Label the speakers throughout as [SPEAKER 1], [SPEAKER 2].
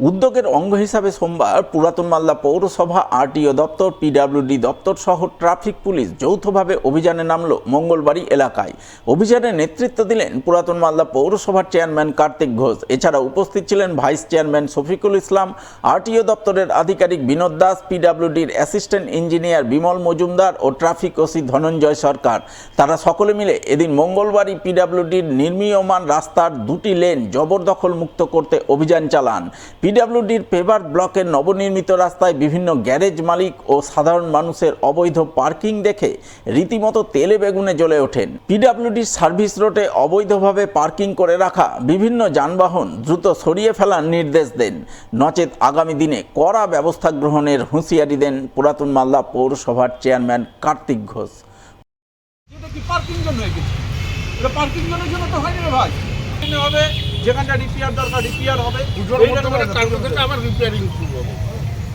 [SPEAKER 1] উদ্যোগের অঙ্গ হিসাবে সোমবার পুরাতন মালদা পৌরসভা, আরটিও দপ্তর, পিডাব্লিউডি দপ্তর সহ ট্রাফিক পুলিশ যৌথভাবে অভিযানে নামল মঙ্গলবাড়ি এলাকায়। অভিযানে নেতৃত্ব দিলেন পুরাতন মালদা পৌরসভার চেয়ারম্যান কার্তিক ঘোষ। এছাড়া উপস্থিত ছিলেন vice chairman Shafiqul Islam, RTO দপ্তরের আধিকারিক বিনোদ দাস, পিডাব্লিউডির অ্যাসিস্ট্যান্ট ইঞ্জিনিয়ার বিমল মজুমদার ও ট্রাফিক ওসি ধনঞ্জয় সরকার। তারা সকলে মিলে এদিন মঙ্গলবারই পিডাব্লিউডির নির্মীয়মান রাস্তার দুটি লেন জবরদখল মুক্ত করতে অভিযান চালান। পিডাব্লিউডির পেভার ব্লকের নবনির্মিত রাস্তায় বিভিন্ন গ্যারেজ মালিক ও সাধারণ মানুষের অবৈধ পার্কিং দেখে রীতিমতো তেলে বেগুনে জ্বলে ওঠেন। পিডাব্লিউডির সার্ভিস রোডে অবৈধভাবে পার্কিং করে রাখা বিভিন্ন যানবাহন দ্রুত সরিয়ে ফেলার নির্দেশ দেন। নচেত আগামী দিনে কড়া ব্যবস্থা গ্রহণের হুঁশিয়ারি দেন পুরাতন মালদা পৌরসভার চেয়ারম্যান কার্তিক ঘোষ।
[SPEAKER 2] এটা কি পার্কিং জন্য হয়ে গেছে এটা পার্কিং জন্য তো হয়নি রে ভাই। এখানে হবে যেখানটা রিপেয়ার দরকার রিপেয়ার হবে।
[SPEAKER 3] পুজোর মধ্যে কালকে থেকে আবার রিপেয়ারিং শুরু হবে।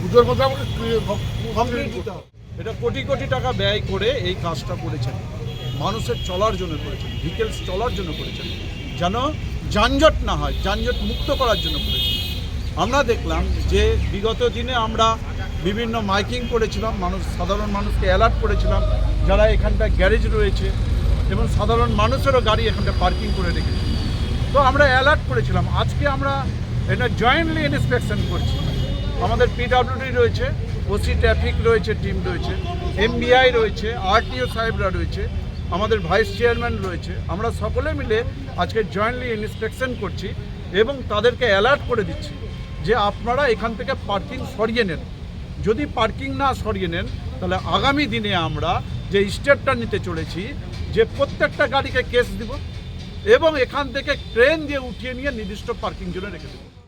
[SPEAKER 3] পুজোর মধ্যে আমাকে
[SPEAKER 2] কমপ্লিট দিতে হবে। এটা কোটি কোটি টাকা ব্যয় করে এই কাজটা করেছেন। মানুষের চলার জন্য করেছেন ভিকেলস চলার জন্য করেছেন। যেন যানজট না হয় যানজট মুক্ত করার জন্য করেছেন। আমরা দেখলাম যে বিগত দিনে আমরা বিভিন্ন মাইকিং করেছিলাম মানুষ সাধারণ মানুষকে অ্যালার্ট করেছিলাম যারা এখানটা গ্যারেজ রয়েছে এবং সাধারণ মানুষেরও গাড়ি এখানটা পার্কিং করে রেখেছে। তো আমরা অ্যালার্ট করেছিলাম। আজকে আমরা এটা জয়েন্টলি ইন্সপেকশন করছি। আমাদের পিডাব্লিউডি রয়েছে ওসি ট্রাফিক রয়েছে টিম রয়েছে এমবিআই রয়েছে আরটিও সাহেবরা রয়েছে, আমাদের ভাইস চেয়ারম্যান রয়েছে। আমরা সকলে মিলে আজকে জয়েন্টলি ইন্সপেকশন করছি এবং তাদেরকে অ্যালার্ট করে দিচ্ছি যে আপনারা এখান থেকে পার্কিং সরিয়ে নেন। যদি পার্কিং না সরিয়ে নেন, তাহলে আগামী দিনে আমরা যে স্টেপটা নিতে চলেছি, যে প্রত্যেকটা গাড়িকে কেস দিব এবং এখান থেকে ট্রেন দিয়ে উঠিয়ে নিয়ে নির্দিষ্ট পার্কিং জোনে রেখে দেবো।